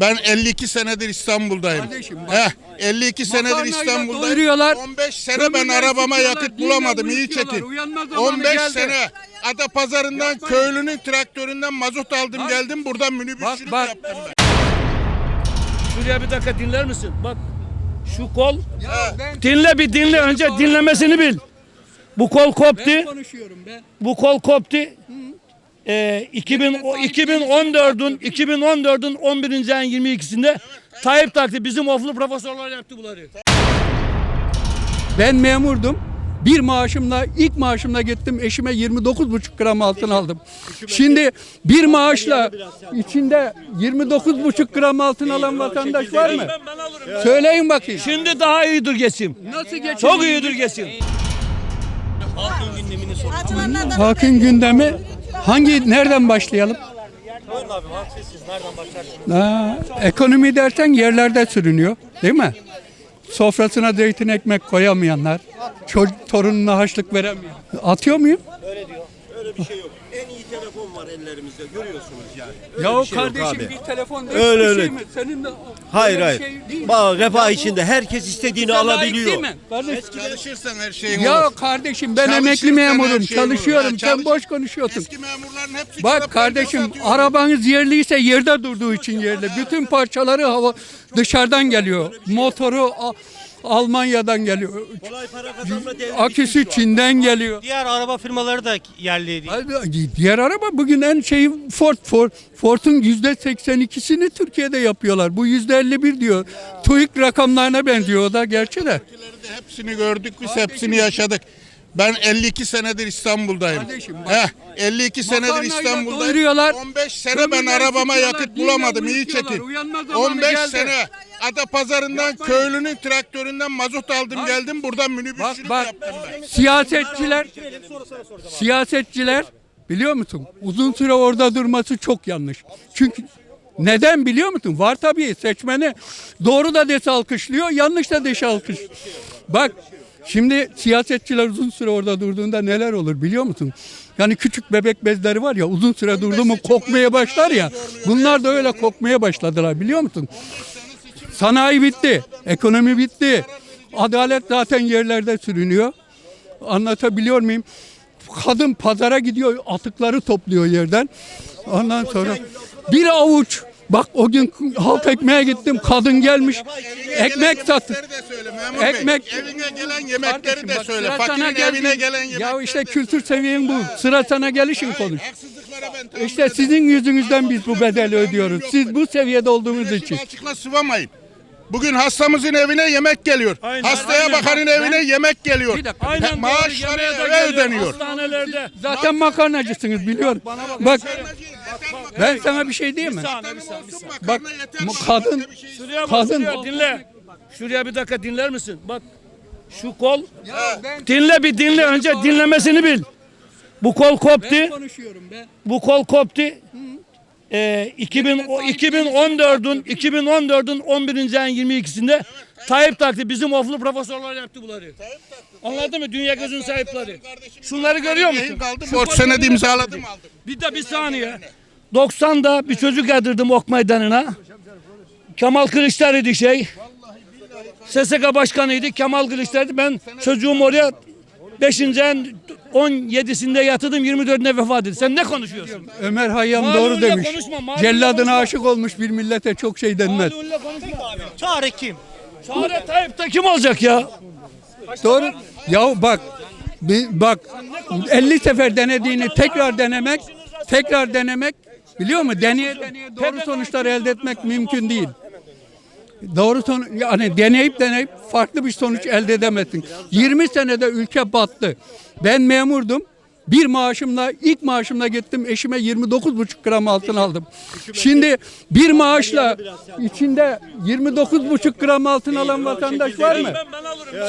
Ben 52 senedir İstanbul'dayım. Kardeşim bak. Heh, 52 senedir Makarnayla İstanbul'dayım. doyuruyorlar. 15 sene ben arabama yakıt dinle bulamadım. iyi istiyorlar. çekin. Uyanma zamanı 15 geldi. sene Adapazarı'ndan Yapmayın. köylünün traktöründen mazot aldım Bak. geldim. Buradan minibüsçülük bak. yaptım ben. Şuraya bir dakika dinler misin? Bak şu kol dinle bir dinle önce dinlemesini bil. Bu kol koptu. ben konuşuyorum ben. Bu kol koptu. 2000 o 2014'ün 2014'ün 11. ayın 22'sinde Tayyip taktı bizim oflu profesörler yaptı bunları. Ben memurdum. Bir maaşımla ilk maaşımla gittim eşime 29,5 gram altın aldım. Şimdi bir maaşla içinde 29,5 gram altın alan vatandaş var mı? Söyleyin bakayım. Şimdi daha iyidir geçim. Nasıl geçiniyor? Çok iyidir geçim. Halkın gündemi hangi nereden başlayalım? Ha, ekonomi dersen yerlerde sürünüyor, değil mi? Sofrasına zeytin ekmek koyamayanlar, çocuk torununa haçlık veremeyen. Atıyor muyum? Öyle bir şey yok. Var ellerimizde görüyorsunuz yani. Öyle Ya bir şey kardeşim abi. bir telefon değil Öyle, bir öyle. şey mi? Senin de Hayır hayır. şey değil. Bak refah içinde herkes istediğini alabiliyor. değil mi? Kardeş, Çalışırsan her şeyin ya olur. kardeşim ben Çalışırsan emekli memurum, şey çalışıyorum. Sen çalış- boş konuşuyorsun. Eski memurların hepsi Bak kardeşim arabanız yerliyse yerde durduğu için yerli. Bütün parçaları hava dışarıdan geliyor. Motoru A- Almanya'dan geliyor. Kolay para kazanma devri Aküsü bitmiş şu an. Çin'den geliyor. Diğer araba firmaları da yerli değil. Diğer araba bugün en şeyi Ford. Ford Ford'un yüzde 82'sini Türkiye'de yapıyorlar. Bu yüzde 51 diyor. TÜİK rakamlarına benziyor o da gerçi de. de hepsini gördük biz hepsini yaşadık. Ben 52 senedir İstanbul'dayım. Kardeşim bak. Heh, 52 senedir Makarnayla İstanbul'dayım. doyuruyorlar. 15 sene ben Kömürleri arabama sıkıyorlar, yakıt bulamadım. iyi çekin. Uyanma zamanı 15 geldi. sene Adapazarı'ndan Yapmayın. köylünün traktöründen mazot aldım Bak. geldim. Buradan minibüsçülük Bak, bak. yaptım ben. Siyasetçiler siyasetçiler biliyor musun? Uzun süre orada durması çok yanlış. Çünkü neden biliyor musun? Var tabii seçmeni doğru da dese alkışlıyor, yanlış da dese alkış. Bak şimdi siyasetçiler uzun süre orada durduğunda neler olur biliyor musun? Yani küçük bebek bezleri var ya uzun süre durdu mu kokmaya başlar ya. Bunlar da öyle kokmaya başladılar biliyor musun? Sanayi bitti, ekonomi bitti. Adalet zaten yerlerde sürünüyor. Anlatabiliyor muyum? Kadın pazara gidiyor, atıkları topluyor yerden. Ondan sonra bir avuç Bak o gün halk ekmeğe gittim. Kadın gelmiş. Ekmek sattı. Yemekleri de söyle memur bey. Ekmek- Evine gelen yemekleri Kardeşim de bak, söyle. sıra sana Fakirin evine gelen yemekleri Ya işte kültür seviyen bu. Sıra sana gelişin konuş. Ben İşte sizin yüzünüzden biz bu bedeli ödüyoruz. Siz bu seviyede olduğunuz için. Açıkla sıvamayın. Bugün hastamızın evine yemek geliyor. Hastaya aynen. bakanın evine yemek geliyor. Bir dakika. Aynen Maaşları eve geliyor. ödeniyor. Hastanelerde. Zaten makarnacısınız biliyorum. Bak ben sana bir şey diyeyim mi? Bak bu kadın Şuraya bak Kadın- şuraya dinle. Şuraya bir dakika dinler misin? Bak şu kol dinle bir dinle önce dinlemesini bil. Bu kol koptu. konuşuyorum ben. Bu kol koptu. Ee, 2000 o 2014'ün 2014'ün 11. ayın 22'sinde Tayyip taktı bizim oflu profesörler yaptı bunları. Anladın mı? Dünya gözünün sahipleri. Şunları görüyor musun? Kaldım. Borç senedi imzaladım aldım. Bir de bir saniye. 90'da bir çocuk yatırdım ok meydanına. Kemal Kılıçdaroğlu şey. SSK başkanıydı. Kemal Kılıçdaroğlu. Ben çocuğum oraya 5. ayın 17'sinde yatırdım 24'ünde vefat etti. Sen ne konuşuyorsun? Ömer Hayyam Malumla doğru demiş. konuşma, malumla Celladına konuşma. aşık olmuş bir millete çok şey denmez. Konuşma. Çare kim? Çare Tayyip'te kim olacak ya? Doğru. Ya bak bi- bak 50 sefer denediğini tekrar denemek, tekrar denemek biliyor musun? Deneye deneye doğru sonuçlar elde etmek mümkün değil. Doğru sonuç yani deneyip deneyip farklı bir sonuç elde edemezsin. 20 senede ülke battı. Ben memurdum. Bir maaşımla ilk maaşımla gittim eşime 29,5 gram altın aldım. Şimdi bir maaşla içinde 29,5 gram altın alan vatandaş var mı?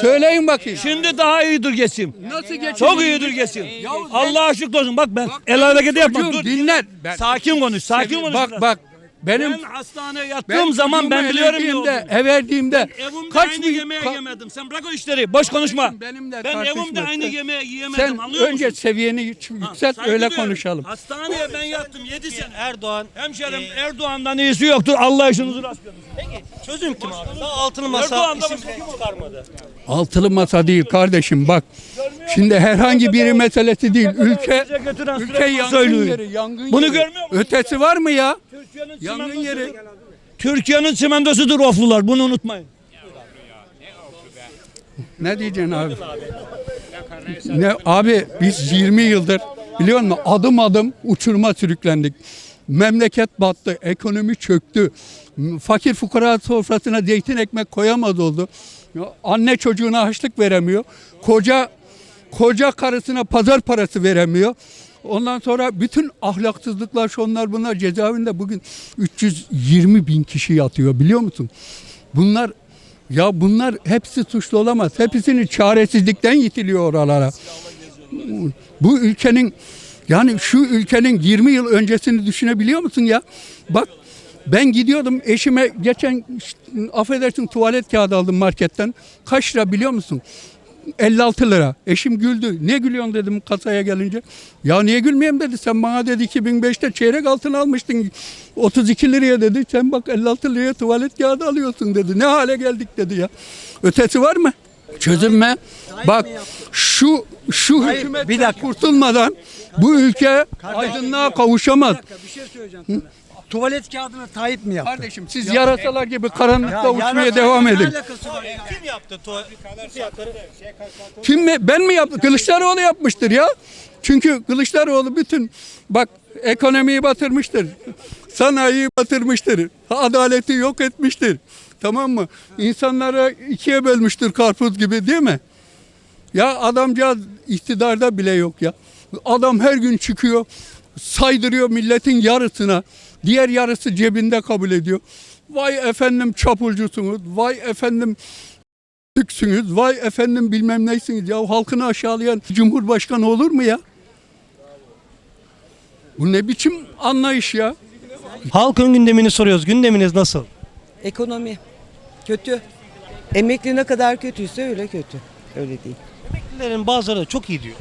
Söyleyin bakayım. Şimdi daha iyidir geçim. Nasıl geçiniyor? Çok iyidir geçim. Allah'a şükür olsun. Bak ben el hareketi yapmam. Dur. dinler. Ben- Sakin konuş. Sakin konuş. Bak biraz. bak Benim ben hastaneye yattığım ben zaman ben biliyorum olduğunu. ev verdiğimde kaç aynı bin- yemeği ka- yemedim. Sen bırak o işleri. Boş konuşma. Benim de ben evimde aynı yemeği yiyemedim. Sen anlıyor önce musun? seviyeni yük- Ha, yükselt saygı öyle konuşalım. Hastaneye ben yattım 7 sene. Erdoğan Hemşerim e, Erdoğan'dan iyisi yoktur. Allah işinizi rast. Peki çözüm kim abi? Daha altılı masa Erdoğan da isim kim çıkarmadı. Altılı masa değil kardeşim bak. Şimdi herhangi biri meselesi değil. Ülke ülke yangın yeri, yangın Bunu görmüyor musun? Ötesi var mı ya? Türkiye'nin Yangın yeri. Türkiye'nin çimentosudur oflular. Bunu unutmayın. Ne diyeceksin abi? Ne abi biz 20 yıldır biliyor musun adım adım uçuruma sürüklendik. Memleket battı, ekonomi çöktü. Fakir fukara sofrasına zeytin ekmek koyamaz oldu. Anne çocuğuna haçlık veremiyor. Koca koca karısına pazar parası veremiyor. Ondan sonra bütün ahlaksızlıklar şunlar bunlar cezaevinde bugün 320 bin kişi yatıyor biliyor musun? Bunlar ya bunlar hepsi suçlu olamaz. Hepsini çaresizlikten yitiliyor oralara. Bu ülkenin yani şu ülkenin 20 yıl öncesini düşünebiliyor musun ya? Bak ben gidiyordum eşime geçen affedersin tuvalet kağıdı aldım marketten. Kaç lira biliyor musun? 56 lira. Eşim güldü. Ne gülüyorsun dedim kasaya gelince. Ya niye gülmeyeyim dedi. Sen bana dedi 2005'te çeyrek altın almıştın. 32 liraya dedi. Sen bak 56 liraya tuvalet kağıdı alıyorsun dedi. Ne hale geldik dedi ya. Ötesi var mı? Çözüm mü? Bak şu şu hükümet bir dakika. kurtulmadan bu ülke aydınlığa kavuşamaz. Bir şey söyleyeceğim sana. Tuvalet kağıdını Tayyip mi yaptı? Kardeşim siz yarasalar gibi karanlıkta Ya uçmaya yarasa- devam edin. ya? Kim yaptı tuvalet? Kim mi? Ben mi yaptım? Kılıçdaroğlu yapmıştır ya. Çünkü Kılıçdaroğlu bütün bak ekonomiyi batırmıştır. Sanayiyi batırmıştır. Adaleti yok etmiştir. Tamam mı? İnsanları ikiye bölmüştür karpuz gibi değil mi? Ya adamcağız iktidarda bile yok ya. Adam her gün çıkıyor, saydırıyor milletin yarısına. Diğer yarısı cebinde kabul ediyor. Vay efendim çapulcusunuz, vay efendim Türksünüz, vay efendim bilmem neysiniz ya halkını aşağılayan cumhurbaşkanı olur mu ya? Bu ne biçim anlayış ya? Halkın gündemini soruyoruz. Gündeminiz nasıl? Ekonomi kötü. Emekli ne kadar kötüyse öyle kötü. Öyle değil. Emeklilerin bazıları çok iyi diyor.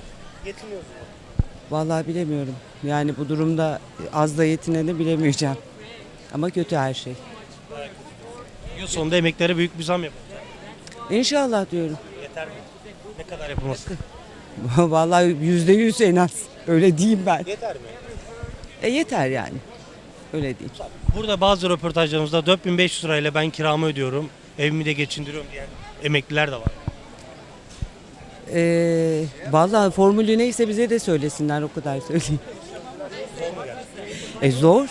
Vallahi bilemiyorum. Yani bu durumda az da yetineni bilemeyeceğim. Ama kötü her şey. Yıl sonunda emeklilere büyük bir zam yapıyor. İnşallah diyorum. Yeter mi? Ne kadar yapılması? Vallahi yüzde yüz en az. Öyle diyeyim ben. Yeter mi? E yeter yani. Öyle değil. Burada bazı röportajlarımızda 4500 lirayla ben kiramı ödüyorum, evimi de geçindiriyorum diyen emekliler de var. Ee, vallahi formülü neyse bize de söylesinler o kadar söyleyeyim. E zor.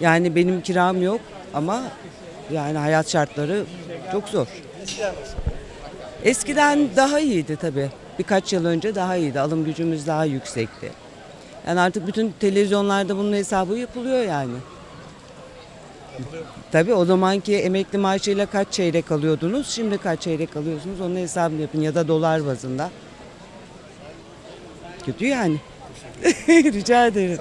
Yani benim kiram yok ama yani hayat şartları çok zor. Eskiden daha iyiydi tabii. Birkaç yıl önce daha iyiydi. Alım gücümüz daha yüksekti. Yani artık bütün televizyonlarda bunun hesabı yapılıyor yani. Tabii o zamanki emekli maaşıyla kaç çeyrek alıyordunuz, şimdi kaç çeyrek alıyorsunuz onun hesabını yapın ya da dolar bazında. Kötü yani. Rica ederim.